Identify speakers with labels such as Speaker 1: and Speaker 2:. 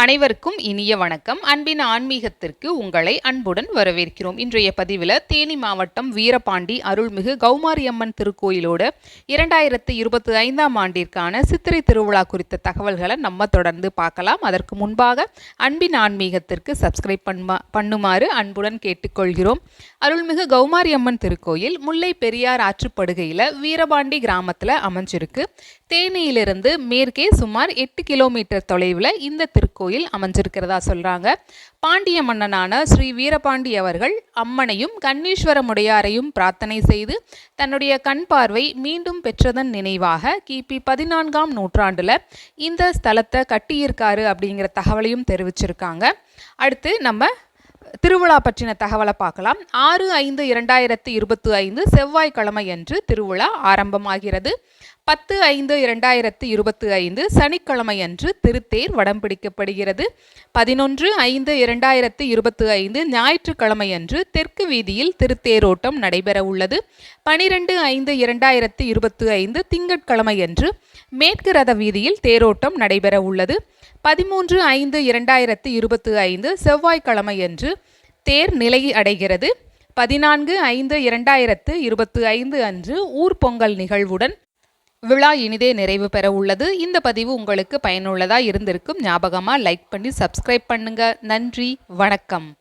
Speaker 1: அனைவருக்கும் இனிய வணக்கம். அன்பின் ஆன்மீகத்திற்கு உங்களை அன்புடன் வரவேற்கிறோம். இன்றைய பதிவில் தேனி மாவட்டம் வீரபாண்டி அருள்மிகு கௌமாரியம்மன் திருக்கோயிலோட இரண்டாயிரத்து இருபத்தி ஐந்தாம் ஆண்டிற்கான சித்திரை திருவிழா குறித்த தகவல்களை நம்ம தொடர்ந்து பார்க்கலாம். அதற்கு முன்பாக அன்பின் ஆன்மீகத்திற்கு சப்ஸ்கிரைப் பண்ணுமா பண்ணுமாறு அன்புடன் கேட்டுக்கொள்கிறோம். அருள்மிகு கௌமாரியம்மன் திருக்கோயில் முல்லை பெரியார் ஆற்றுப்படுகையில் வீரபாண்டி கிராமத்தில் அமைஞ்சிருக்கு. தேனியிலிருந்து மேற்கே சுமார் எட்டு கிலோமீட்டர் தொலைவில் இந்த திருக்கோயில் அமைஞ்சிருக்கிறதா சொல்கிறாங்க பாண்டிய மன்னனான ஸ்ரீ வீரபாண்டி அவர்கள் அம்மனையும் கண்ணீஸ்வரமுடையாரையும் பிரார்த்தனை செய்து தன்னுடைய கண் பார்வை மீண்டும் பெற்றதன் நினைவாக கிபி பதினான்காம் நூற்றாண்டில் இந்த ஸ்தலத்தை கட்டியிருக்காரு அப்படிங்கிற தகவலையும் தெரிவிச்சிருக்காங்க. அடுத்து நம்ம திருவிழா பற்றின தகவலை பார்க்கலாம். ஆறு ஐந்து இரண்டாயிரத்து இருபத்தி ஐந்து செவ்வாய்க்கிழமை அன்று திருவிழா ஆரம்பமாகிறது. பத்து ஐந்து இரண்டாயிரத்து இருபத்தி ஐந்து சனிக்கிழமை அன்று திருத்தேர் வடம் பிடிக்கப்படுகிறது. பதினொன்று ஐந்து இரண்டாயிரத்து இருபத்தி ஐந்து ஞாயிற்றுக்கிழமை அன்று தெற்கு வீதியில் திருத்தேரோட்டம் நடைபெற உள்ளது பனிரெண்டு ஐந்து இரண்டாயிரத்து இருபத்தி ஐந்து திங்கட்கிழமை அன்று மேற்கு ரத வீதியில் தேரோட்டம் நடைபெற உள்ளது பதிமூன்று ஐந்து இரண்டாயிரத்து இருபத்தி ஐந்து செவ்வாய்க்கிழமை அன்று தேர் நிலை அடைகிறது. பதினான்கு ஐந்து இரண்டாயிரத்து இருபத்தி ஐந்து அன்று ஊர் பொங்கல் நிகழ்வுடன் விழா இனிதே நிறைவு பெற உள்ளது. இந்த பதிவு உங்களுக்கு பயனுள்ளதாக இருந்திருக்கும். ஞாபகமாக லைக் பண்ணி சப்ஸ்கிரைப் பண்ணுங்க. நன்றி. வணக்கம்.